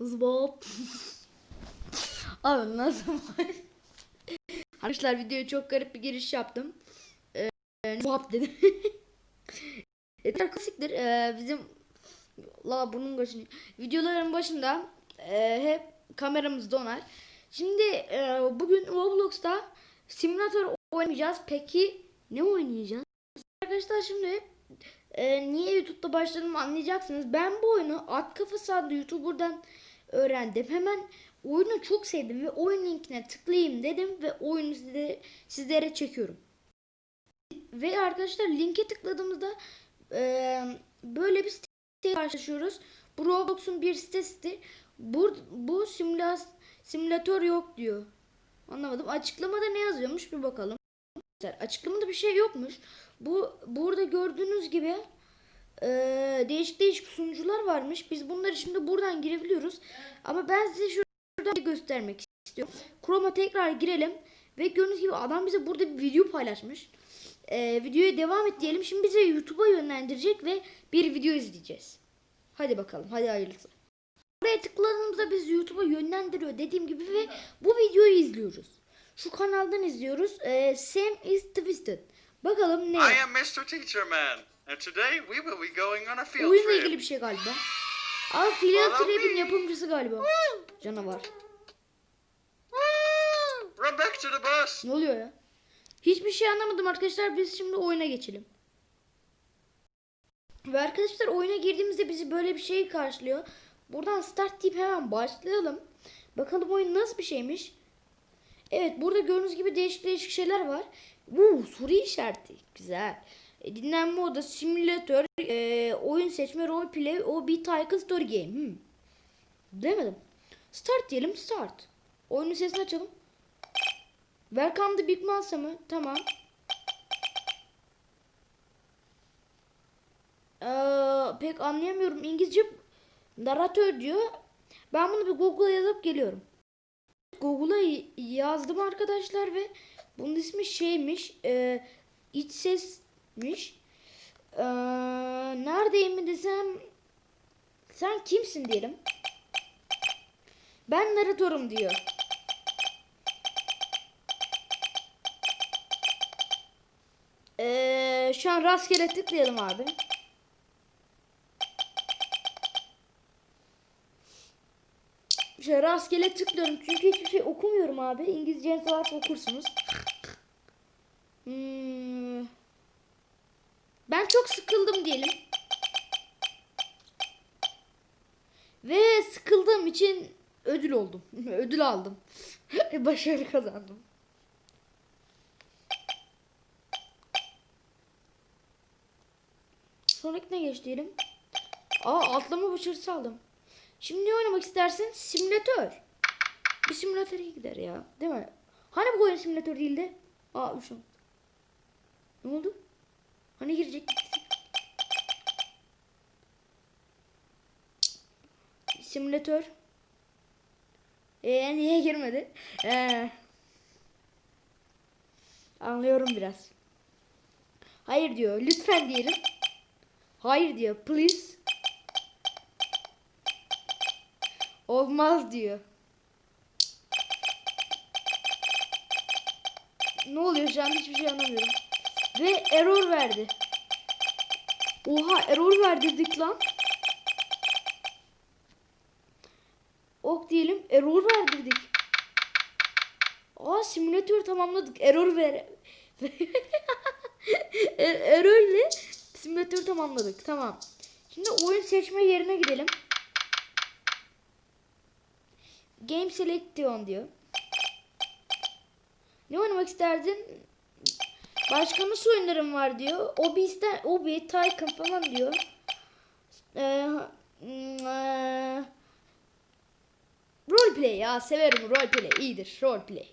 Zbop. Abi nasıl var? Arkadaşlar videoya çok garip bir giriş yaptım. Ee, zbop dedim. Evet klasiktir. Ee, bizim la bunun başında videoların başında e, hep kameramız donar. Şimdi e, bugün Roblox'ta simülatör oynayacağız. Peki ne oynayacağız? Arkadaşlar şimdi e, niye YouTube'da başladığımı anlayacaksınız. Ben bu oyunu At Kafası adlı YouTuber'dan öğrendim. Hemen oyunu çok sevdim ve oyun linkine tıklayayım dedim ve oyunu size, sizlere çekiyorum. Ve arkadaşlar linke tıkladığımızda e, böyle bir siteye karşılaşıyoruz. Bu Roblox'un bir sitesidir. Bu, bu simülas, simülatör yok diyor. Anlamadım. Açıklamada ne yazıyormuş bir bakalım. Açıklamada bir şey yokmuş. Bu burada gördüğünüz gibi e, değişik değişik sunucular varmış. Biz bunları şimdi buradan girebiliyoruz. Ama ben size şuradan göstermek istiyorum. Chrome'a tekrar girelim. Ve gördüğünüz gibi adam bize burada bir video paylaşmış. E, videoya devam et diyelim. Şimdi bize YouTube'a yönlendirecek ve bir video izleyeceğiz. Hadi bakalım. Hadi hayırlısı. Buraya tıkladığımızda biz YouTube'a yönlendiriyor dediğim gibi ve bu videoyu izliyoruz. Şu kanaldan izliyoruz. Ee, Sam is Twisted. Bakalım ne? I am Mr. Teacher Man, and today we will be going on a field Oyunla trip. ilgili bir şey galiba. Aa Field Follow Trip'in me. yapımcısı galiba. Canavar. Run back to the bus. Ne oluyor ya? Hiçbir şey anlamadım arkadaşlar. Biz şimdi oyuna geçelim. Ve arkadaşlar oyuna girdiğimizde bizi böyle bir şey karşılıyor. Buradan start deyip hemen başlayalım. Bakalım oyun nasıl bir şeymiş. Evet burada gördüğünüz gibi değişik değişik şeyler var. Uuu soru işareti. Güzel. E, dinlenme oda, simülatör, e, oyun seçme, roleplay, o bir Tycoon Story Game. Hmm. Demedim. Start diyelim start. Oyunun sesini açalım. Welcome to Big Masa mı? Tamam. Ee, pek anlayamıyorum. İngilizce naratör diyor. Ben bunu bir Google'a yazıp geliyorum. Google'a yazdım arkadaşlar ve bunun ismi şeymiş. E, iç sesmiş. Ee, neredeyim mi desem sen kimsin diyelim. Ben naratörüm diyor. Ee, şu an rastgele tıklayalım abi. Şöyle rastgele tıklıyorum çünkü hiçbir şey okumuyorum abi. İngilizce varsa okursunuz. Hmm. Ben çok sıkıldım diyelim. Ve sıkıldığım için ödül oldum. ödül aldım. Başarı kazandım. Sonraki ne geç diyelim. Aa atlama başarısı aldım. Şimdi ne oynamak istersin? Simülatör. Bir simülatöre gider ya. Değil mi? Hani bu oyun simülatör değildi? Aa üşüm. Ne oldu? Hani girecek? Simülatör. Ee niye girmedi? Ee, anlıyorum biraz. Hayır diyor. Lütfen diyelim. Hayır diyor. Please. Olmaz diyor. Ne oluyor şu an hiçbir şey anlamıyorum. Ve error verdi. Oha error verdirdik lan. Diyelim error verdirdik. Aa simülatör tamamladık. Error ver. Er- Error'le simülatör tamamladık. Tamam. Şimdi oyun seçme yerine gidelim. Game Selection diyor. Ne oynamak isterdin? Başka nasıl oyunlarım var diyor. Obi ister, Obi, Tycoon falan diyor. Ee, hmm, ee, roleplay ya severim roleplay iyidir roleplay.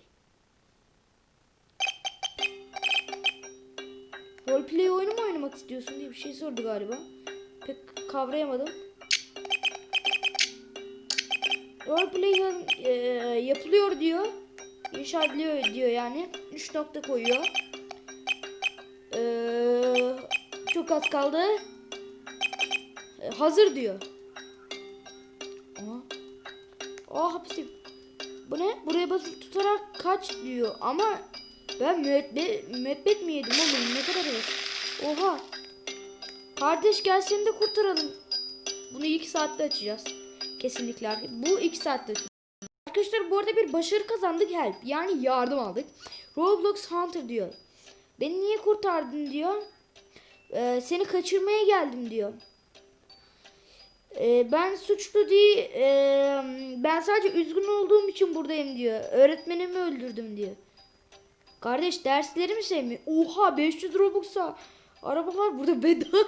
Roleplay oyunu mu oynamak istiyorsun diye bir şey sordu galiba. Pek kavrayamadım. Roleplay e, yapılıyor diyor. İnşa ediliyor diyor yani. 3 nokta koyuyor. Ee, çok az kaldı. Ee, hazır diyor. Aa hapisteyim. Bu ne? Buraya basılı tutarak kaç diyor. Ama ben müebbet, müebbet mi yedim oğlum? Ne kadar evet. Oha. Kardeş gel seni de kurtaralım. Bunu iki saatte açacağız. Kesinlikle. Bu iki saatte. Arkadaşlar bu arada bir başarı kazandık help. Yani yardım aldık. Roblox Hunter diyor. Beni niye kurtardın diyor. Ee, seni kaçırmaya geldim diyor. Ee, ben suçlu değil. ee, ben sadece üzgün olduğum için buradayım diyor. Öğretmenimi öldürdüm diyor. Kardeş dersleri mi sevmiyor? Oha 500 Robux'a. Araba var burada bedava.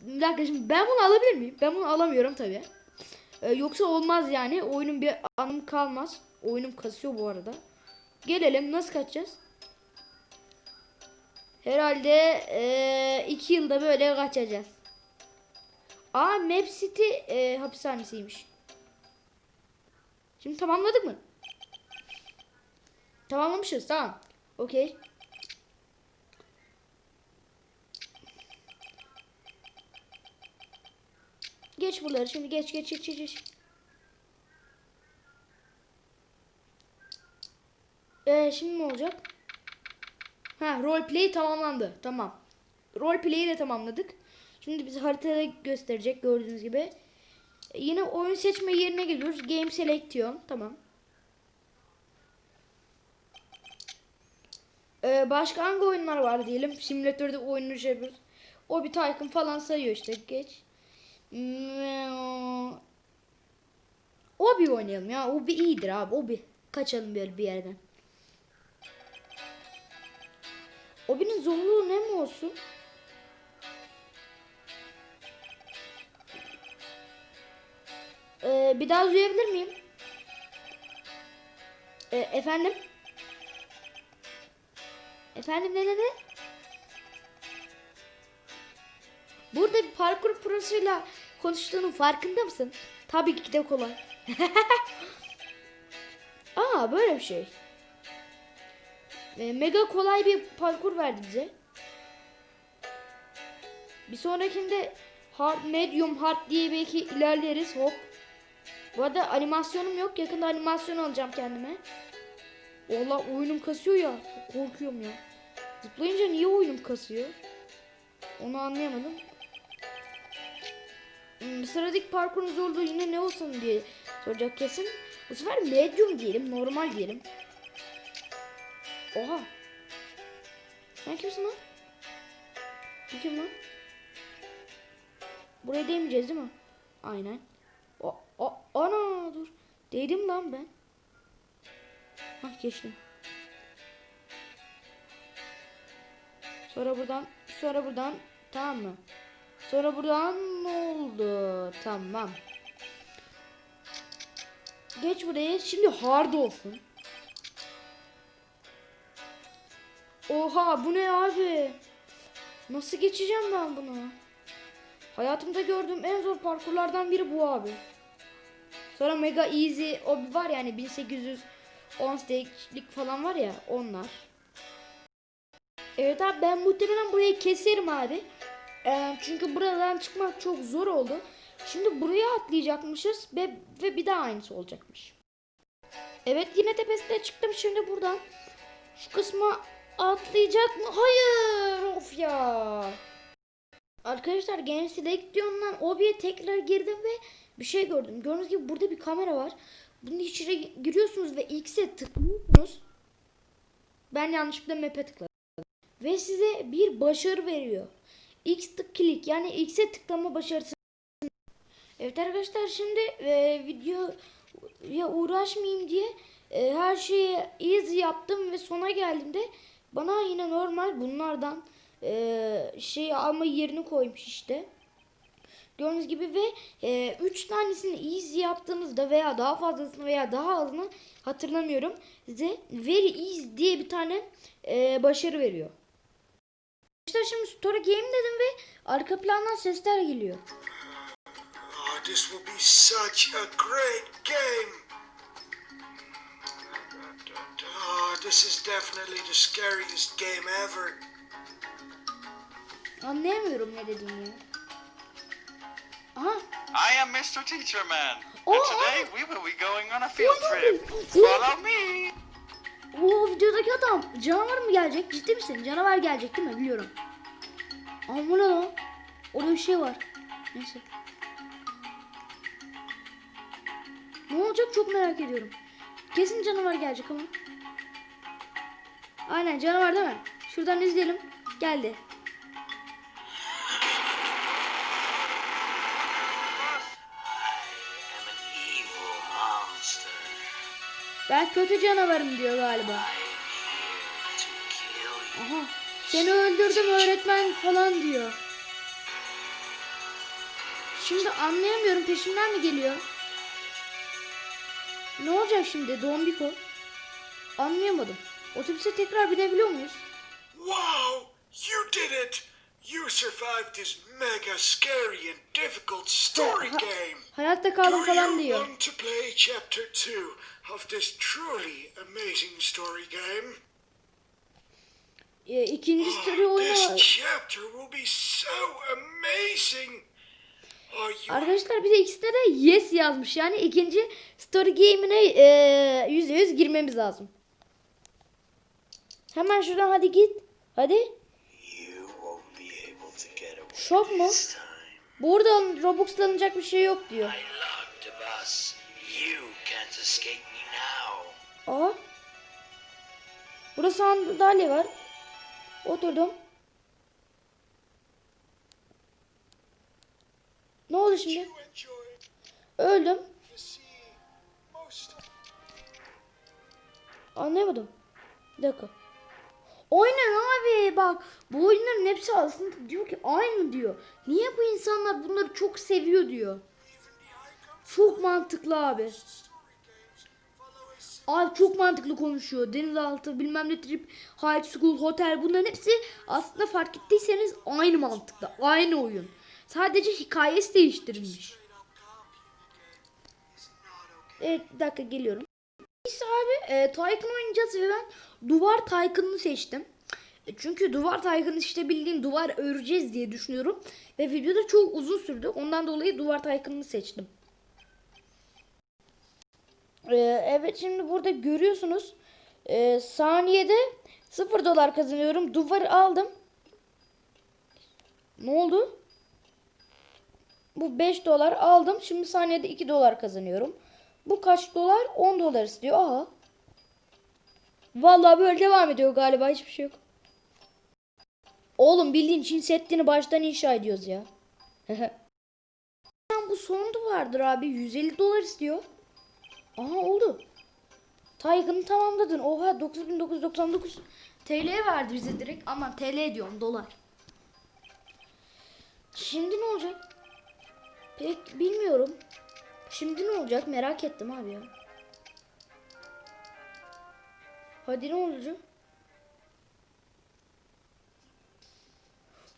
bir dakika şimdi ben bunu alabilir miyim? Ben bunu alamıyorum tabi. yoksa olmaz yani. Oyunun bir anlamı kalmaz. Oyunum kasıyor bu arada. Gelelim nasıl kaçacağız? Herhalde eee, iki yılda böyle kaçacağız. Aa Map City eee, hapishanesiymiş. Şimdi tamamladık mı? Tamamlamışız tamam. Okey. Geç buraları şimdi geç geç geç geç. geç. Ee, şimdi ne olacak? Ha roleplay tamamlandı. Tamam. Roleplay'i de tamamladık. Şimdi bizi haritada gösterecek gördüğünüz gibi. Yine oyun seçme yerine geliyoruz. Game select diyorum. Tamam. Ee, başka hangi oyunlar var diyelim. Simülatörde oyunu şey yapıyoruz. O bir Tycoon falan sayıyor işte. Geç. Hmm, O bir oynayalım ya. O bir iyidir abi. O bir kaçalım böyle bir yerden. Obi'nin zorluğu ne mi olsun? Ee, bir daha duyabilir miyim? Ee, efendim? Efendim ne ne? Burada bir parkur prosuyla konuştuğunun farkında mısın? Tabii ki de kolay. Aa böyle bir şey. E, mega kolay bir parkur verdi bize. Bir sonrakinde hard, medium, hard diye belki ilerleriz. Hop. Bu arada animasyonum yok. Yakında animasyon alacağım kendime. Valla oyunum kasıyor ya. Korkuyorum ya. Zıplayınca niye oyunum kasıyor? Onu anlayamadım. Hmm, sıradaki parkurun zorluğu yine ne olsun diye soracak kesin. Bu sefer medium diyelim, normal diyelim. Oha. Sen kimsin lan? Kim lan? Buraya değmeyeceğiz değil mi? Aynen. O, o, ana dur. Değdim lan ben. Hah geçtim. Sonra buradan, sonra buradan tamam mı? Sonra buradan ne oldu? Tamam. Geç buraya. Şimdi hard olsun. Oha bu ne abi? Nasıl geçeceğim ben bunu? Hayatımda gördüğüm en zor parkurlardan biri bu abi. Sonra Mega Easy o var yani 1810 stage'lik falan var ya onlar. Evet abi ben muhtemelen burayı keserim abi. Ee, çünkü buradan çıkmak çok zor oldu. Şimdi buraya atlayacakmışız ve, ve bir daha aynısı olacakmış. Evet yine tepesine çıktım şimdi buradan. Şu kısma atlayacak mı? Hayır of ya. Arkadaşlar Game Selection'dan OB'ye tekrar girdim ve bir şey gördüm. Gördüğünüz gibi burada bir kamera var. Bunun içine giriyorsunuz ve X'e tıklıyorsunuz. Ben yanlışlıkla map'e tıkladım. Ve size bir başarı veriyor. X tık klik yani X'e tıklama başarısı. Evet arkadaşlar şimdi e, videoya uğraşmayayım diye e, her şeyi easy yaptım ve sona geldiğimde bana yine normal bunlardan e, şey alma yerini koymuş işte. Gördüğünüz gibi ve 3 tanesini easy yaptığınızda veya daha fazlasını veya daha azını hatırlamıyorum. Size very easy diye bir tane e, başarı veriyor. İşte şimdi story game dedim ve arka plandan sesler geliyor. Oh, this will be such a great game. Oh, this is definitely the scariest game ever. Anlayamıyorum ne dediğini. Aha I am Mr. Teacher Man, Oh, and today oh. we will be going on a field Oh, trip. Follow me. O videodaki adam canavar mı gelecek? Ciddi misin? Canavar gelecek değil mi? Biliyorum. Ama bu ne lan? Orada bir şey var. Neyse. Ne olacak çok merak ediyorum. Kesin canavar gelecek ama. Aynen canavar değil mi? Şuradan izleyelim. Geldi. Ben kötü canavarım diyor galiba. You. Aha. Seni öldürdüm öğretmen falan diyor. Şimdi anlayamıyorum peşimden mi geliyor? Ne olacak şimdi Dombiko? Anlayamadım. Otobüse tekrar binebiliyor muyuz? Wow, you did it! You survived this mega scary and difficult story game. Hayatta kaldım Do falan you diyor. want to play chapter 2 of this truly amazing story game? Ee, ikinci story Oh, this oyunu chapter will be so amazing. Arkadaşlar bir de ikisine de yes yazmış. Yani ikinci story game'ine yüzde yüz girmemiz lazım. Hemen şuradan hadi git. Hadi. Şok mu? this. Buradan Robux'lanacak bir şey yok diyor. Aa. Burada sandalye var. Oturdum. Ne oldu şimdi? Öldüm. Anlayamadım. Bir dakika. Aynen abi bak bu oyunların hepsi aslında diyor ki aynı diyor. Niye bu insanlar bunları çok seviyor diyor. Çok mantıklı abi. Abi çok mantıklı konuşuyor. Denizaltı bilmem ne trip, high school, hotel bunların hepsi aslında fark ettiyseniz aynı mantıkta. Aynı oyun. Sadece hikayesi değiştirilmiş. Evet bir dakika geliyorum. Neyse abi e, Tycoon oynayacağız ve ben duvar Tycoon'unu seçtim. E, çünkü duvar Tycoon işte bildiğin duvar öreceğiz diye düşünüyorum. Ve videoda çok uzun sürdü. Ondan dolayı duvar Tycoon'unu seçtim. E, evet şimdi burada görüyorsunuz. E, saniyede 0 dolar kazanıyorum. Duvarı aldım. Ne oldu? Bu 5 dolar aldım. Şimdi saniyede 2 dolar kazanıyorum. Bu kaç dolar? 10 dolar istiyor. Aha. Vallahi böyle devam ediyor galiba. Hiçbir şey yok. Oğlum bildiğin Çin Seddi'ni baştan inşa ediyoruz ya. bu son duvardır abi. 150 dolar istiyor. Aha oldu. Tycoon'u tamamladın. Oha 9999 TL verdi bize direkt. Ama TL diyorum dolar. Şimdi ne olacak? Pek bilmiyorum. Şimdi ne olacak merak ettim abi ya. Hadi ne olacak?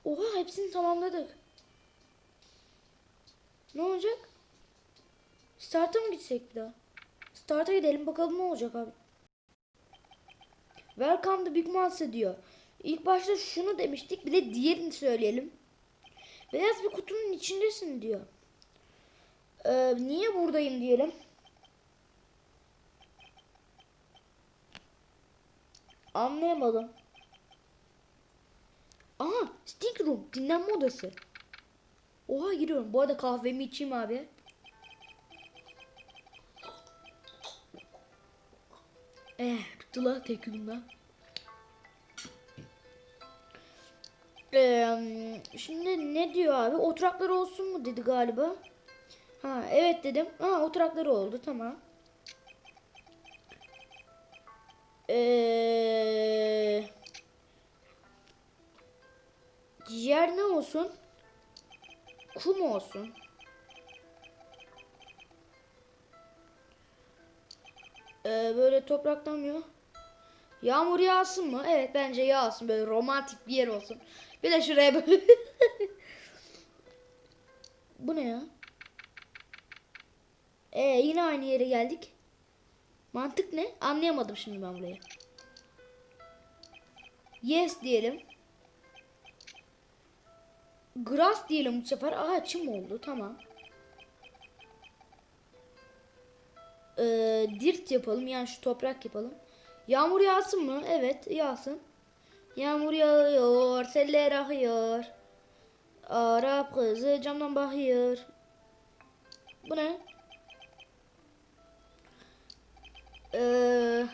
Oha hepsini tamamladık. Ne olacak? Start'a mı gitsek bir daha? Start'a gidelim bakalım ne olacak abi. Welcome to Big Monster diyor. İlk başta şunu demiştik bir de diğerini söyleyelim. Beyaz bir kutunun içindesin diyor. Ee, niye buradayım diyelim. Anlayamadım. Aha, stick room, dinlenme odası. Oha giriyorum. Bu arada kahvemi içeyim abi. Eh, tuttu tek yudumda. Ee, şimdi ne diyor abi? Oturaklar olsun mu dedi galiba. Ha evet dedim. Ha oturakları oldu tamam. Ee, yer ne olsun? Kum olsun. Ee, böyle topraktan mı? Yağmur yağsın mı? Evet bence yağsın. Böyle romantik bir yer olsun. Bir de şuraya böyle. Bu ne ya? Ee, yine aynı yere geldik. Mantık ne? Anlayamadım şimdi ben burayı. Yes diyelim. Grass diyelim bu sefer. Aha çim oldu. Tamam. Ee, dirt yapalım. Yani şu toprak yapalım. Yağmur yağsın mı? Evet yağsın. Yağmur yağıyor. Seller akıyor. Arap kızı camdan bakıyor. Bu ne? Ee,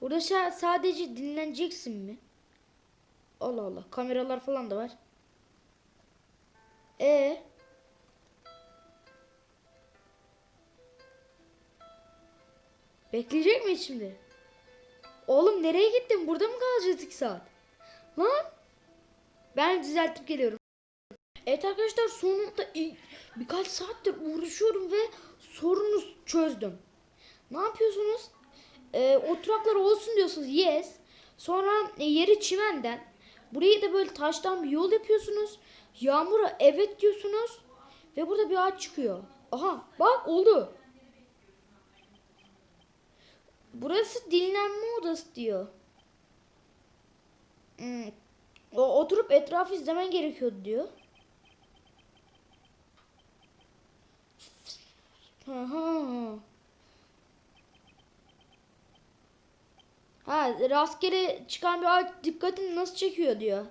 burada sadece dinleneceksin mi? Allah Allah. Kameralar falan da var. E Bekleyecek miyiz şimdi? Oğlum nereye gittin? Burada mı kalacağız 2 saat? Lan! Ben düzeltip geliyorum. Evet arkadaşlar sonunda birkaç saattir uğraşıyorum ve sorunu çözdüm. Ne yapıyorsunuz? Ee, oturaklar olsun diyorsunuz. Yes. Sonra e, yeri çimenden. Burayı da böyle taştan bir yol yapıyorsunuz. Yağmura evet diyorsunuz. Ve burada bir ağaç çıkıyor. Aha bak oldu. Burası dinlenme odası diyor. Hmm. O, oturup etrafı izlemen gerekiyordu diyor. Aha. Ha rastgele çıkan bir ağaç dikkatini nasıl çekiyor diyor.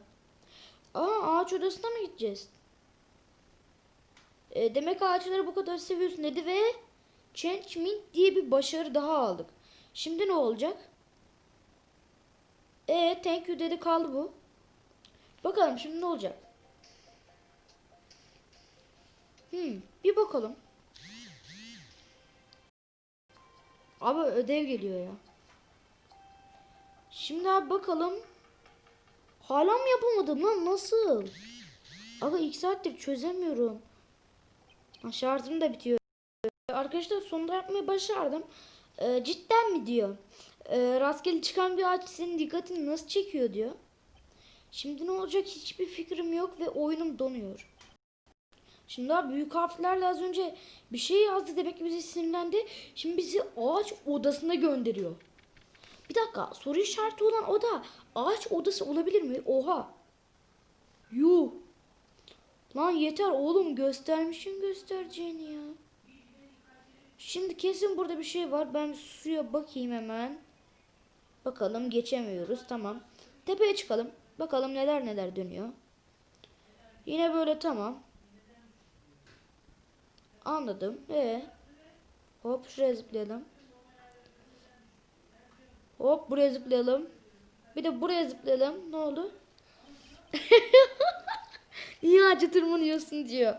Aa ağaç odasına mı gideceğiz? E, demek ağaçları bu kadar seviyorsun dedi ve Change Mint diye bir başarı daha aldık. Şimdi ne olacak? E thank you dedi kaldı bu. Bakalım şimdi ne olacak? Hmm, bir bakalım. Abi ödev geliyor ya. Şimdi abi bakalım. Hala mı yapamadım lan nasıl? Aga ilk saattir çözemiyorum. Ha, şarjım da bitiyor. Arkadaşlar sonunda yapmayı başardım. Ee, cidden mi diyor. Ee, rastgele çıkan bir ağaç senin dikkatini nasıl çekiyor diyor. Şimdi ne olacak hiçbir fikrim yok ve oyunum donuyor. Şimdi abi büyük harflerle az önce bir şey yazdı demek ki bizi sinirlendi. Şimdi bizi ağaç odasına gönderiyor. Bir dakika soru işareti olan oda ağaç odası olabilir mi? Oha. Yuh. Lan yeter oğlum göstermişin göstereceğini ya. Şimdi kesin burada bir şey var. Ben suya bakayım hemen. Bakalım geçemiyoruz. Tamam. Tepeye çıkalım. Bakalım neler neler dönüyor. Yine böyle tamam. Anladım. Ee, hop şuraya zıplayalım. Hop buraya zıplayalım. Bir de buraya zıplayalım. Ne oldu? Niye ağaca tırmanıyorsun diyor.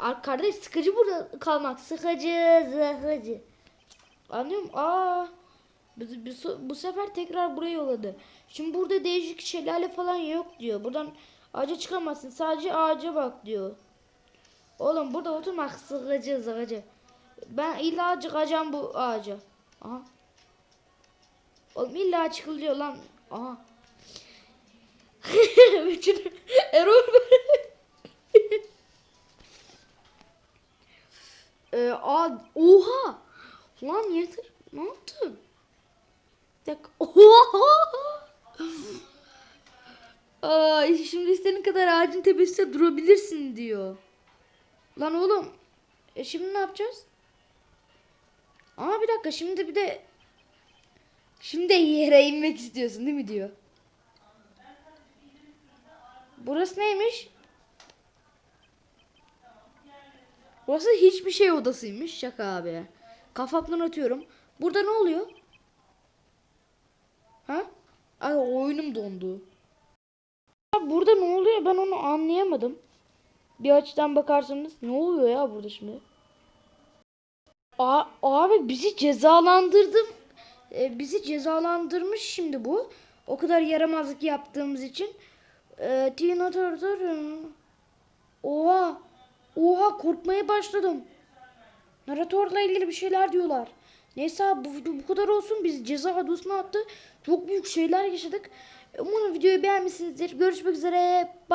Ar- Kardeş sıkıcı burada kalmak. Sıkıcı, sıkıcı. Anlıyor musun? Aa, bu, bu, bu sefer tekrar buraya yolladı. Şimdi burada değişik şelale falan yok diyor. Buradan ağaca çıkamazsın. Sadece ağaca bak diyor. Oğlum burada oturmak sıkıcı, sıkıcı. Ben illa çıkacağım bu ağaca. Aha. Oğlum illa çıkılıyor lan. Aha. Bütün error ee, a, oha. Lan yeter. Ne yaptın? Bir. Oha. Aa, şimdi istediğin kadar ağacın tepesinde durabilirsin diyor. Lan oğlum. E şimdi ne yapacağız? Aa bir dakika şimdi bir de Şimdi yere inmek istiyorsun değil mi diyor. Burası neymiş? Burası hiçbir şey odasıymış. Şaka abi. Kafamdan atıyorum. Burada ne oluyor? Ha? Ay oyunum dondu. Ya Burada ne oluyor ben onu anlayamadım. Bir açıdan bakarsanız ne oluyor ya burada şimdi? A abi bizi cezalandırdım. E, bizi cezalandırmış şimdi bu. O kadar yaramazlık yaptığımız için. E, Tina Turner. Oha. Oha korkmaya başladım. Narratörle ilgili bir şeyler diyorlar. Neyse abi bu, bu kadar olsun. Biz ceza adosuna attı. Çok büyük şeyler yaşadık. Umarım videoyu beğenmişsinizdir. Görüşmek üzere. Bye.